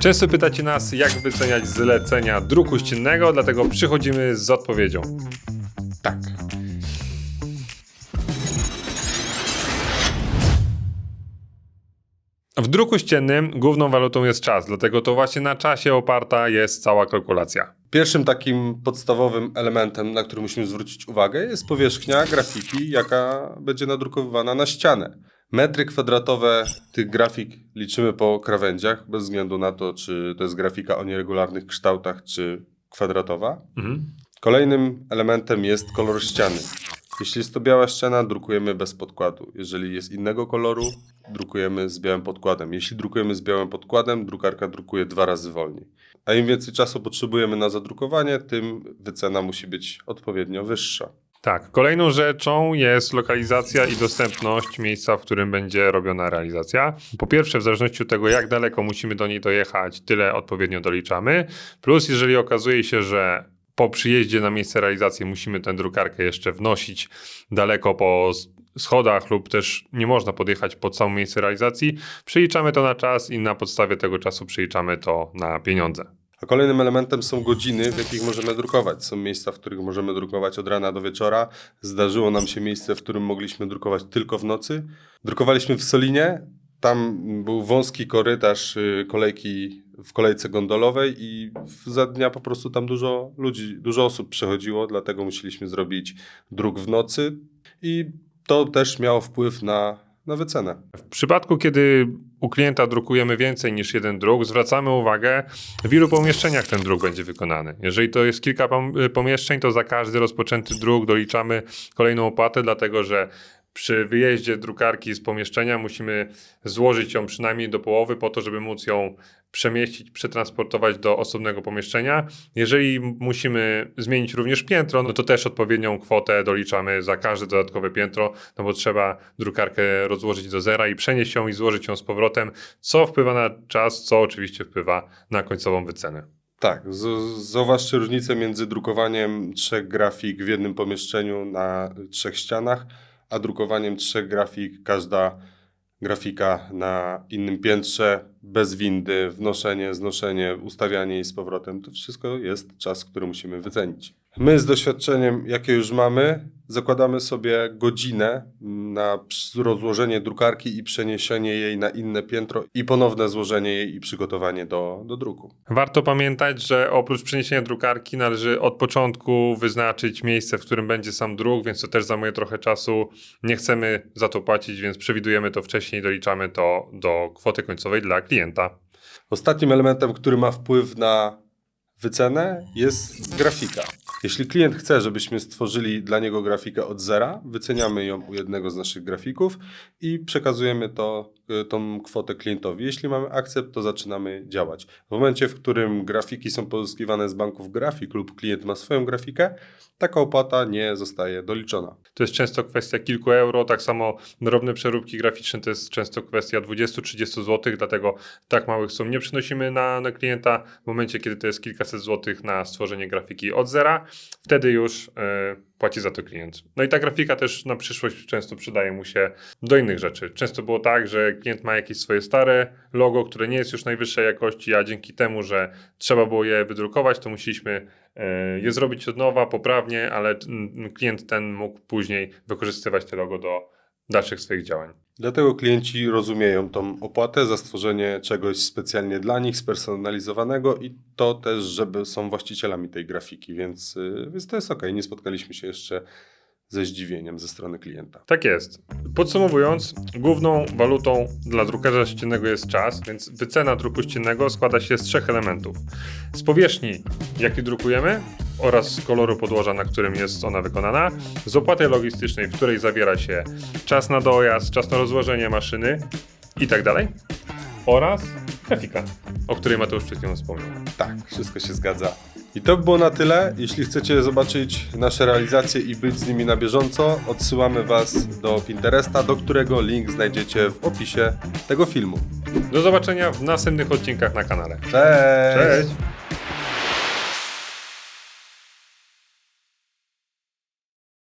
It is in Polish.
Często pytacie nas, jak wyceniać zlecenia druku ściennego, dlatego przychodzimy z odpowiedzią. Tak. W druku ściennym główną walutą jest czas, dlatego to właśnie na czasie oparta jest cała kalkulacja. Pierwszym takim podstawowym elementem, na który musimy zwrócić uwagę, jest powierzchnia grafiki, jaka będzie nadrukowywana na ścianę. Metry kwadratowe tych grafik liczymy po krawędziach, bez względu na to, czy to jest grafika o nieregularnych kształtach, czy kwadratowa. Mhm. Kolejnym elementem jest kolor ściany. Jeśli jest to biała ściana, drukujemy bez podkładu. Jeżeli jest innego koloru, drukujemy z białym podkładem. Jeśli drukujemy z białym podkładem, drukarka drukuje dwa razy wolniej. A im więcej czasu potrzebujemy na zadrukowanie, tym wycena musi być odpowiednio wyższa. Tak, kolejną rzeczą jest lokalizacja i dostępność miejsca, w którym będzie robiona realizacja. Po pierwsze, w zależności od tego, jak daleko musimy do niej dojechać, tyle odpowiednio doliczamy. Plus, jeżeli okazuje się, że po przyjeździe na miejsce realizacji musimy tę drukarkę jeszcze wnosić daleko po schodach lub też nie można podjechać pod samo miejsce realizacji, przeliczamy to na czas i na podstawie tego czasu przeliczamy to na pieniądze. A kolejnym elementem są godziny, w jakich możemy drukować. Są miejsca, w których możemy drukować od rana do wieczora. Zdarzyło nam się miejsce, w którym mogliśmy drukować tylko w nocy. Drukowaliśmy w Solinie. Tam był wąski korytarz y, kolejki w kolejce gondolowej i za dnia po prostu tam dużo ludzi, dużo osób przechodziło, dlatego musieliśmy zrobić druk w nocy i to też miało wpływ na, na wycenę. W przypadku, kiedy u klienta drukujemy więcej niż jeden druk, zwracamy uwagę, w ilu pomieszczeniach ten druk będzie wykonany. Jeżeli to jest kilka pom- pomieszczeń, to za każdy rozpoczęty druk doliczamy kolejną opłatę, dlatego że przy wyjeździe drukarki z pomieszczenia musimy złożyć ją przynajmniej do połowy po to, żeby móc ją przemieścić, przetransportować do osobnego pomieszczenia. Jeżeli musimy zmienić również piętro, no to też odpowiednią kwotę doliczamy za każde dodatkowe piętro, no bo trzeba drukarkę rozłożyć do zera i przenieść ją i złożyć ją z powrotem, co wpływa na czas, co oczywiście wpływa na końcową wycenę. Tak, z- zauważcie różnicę między drukowaniem trzech grafik w jednym pomieszczeniu na trzech ścianach, a drukowaniem trzech grafik, każda grafika na innym piętrze, bez windy, wnoszenie, znoszenie, ustawianie jej z powrotem. To wszystko jest czas, który musimy wycenić. My z doświadczeniem, jakie już mamy, zakładamy sobie godzinę na ps- rozłożenie drukarki i przeniesienie jej na inne piętro i ponowne złożenie jej i przygotowanie do, do druku. Warto pamiętać, że oprócz przeniesienia drukarki należy od początku wyznaczyć miejsce, w którym będzie sam druk, więc to też zajmuje trochę czasu. Nie chcemy za to płacić, więc przewidujemy to wcześniej, doliczamy to do kwoty końcowej dla klienta. Ostatnim elementem, który ma wpływ na wycenę, jest grafika. Jeśli klient chce, żebyśmy stworzyli dla niego grafikę od zera, wyceniamy ją u jednego z naszych grafików i przekazujemy to, tą kwotę klientowi. Jeśli mamy akcept, to zaczynamy działać. W momencie, w którym grafiki są pozyskiwane z banków grafik lub klient ma swoją grafikę, taka opłata nie zostaje doliczona. To jest często kwestia kilku euro, tak samo drobne przeróbki graficzne to jest często kwestia 20-30 zł, dlatego tak małych sum nie przynosimy na, na klienta. W momencie, kiedy to jest kilkaset złotych na stworzenie grafiki od zera, wtedy już e, płaci za to klient. No i ta grafika też na przyszłość często przydaje mu się do innych rzeczy. Często było tak, że klient ma jakieś swoje stare logo, które nie jest już najwyższej jakości, a dzięki temu, że trzeba było je wydrukować, to musieliśmy e, je zrobić od nowa, poprawnie, ale klient ten mógł później wykorzystywać te logo do dalszych swoich działań. Dlatego klienci rozumieją tą opłatę za stworzenie czegoś specjalnie dla nich, spersonalizowanego i to też, żeby są właścicielami tej grafiki, więc, y, więc to jest ok. Nie spotkaliśmy się jeszcze ze zdziwieniem ze strony klienta. Tak jest. Podsumowując, główną walutą dla drukarza ściennego jest czas, więc wycena druku ściennego składa się z trzech elementów. Z powierzchni, jaki drukujemy, oraz z koloru podłoża, na którym jest ona wykonana, z opłaty logistycznej, w której zawiera się czas na dojazd, czas na rozłożenie maszyny i tak dalej, oraz grafika, o której Mateusz przed chwilą wspomniał. Tak, wszystko się zgadza. I to by było na tyle. Jeśli chcecie zobaczyć nasze realizacje i być z nimi na bieżąco, odsyłamy Was do Pinteresta, do którego link znajdziecie w opisie tego filmu. Do zobaczenia w następnych odcinkach na kanale. Cześć! Cześć!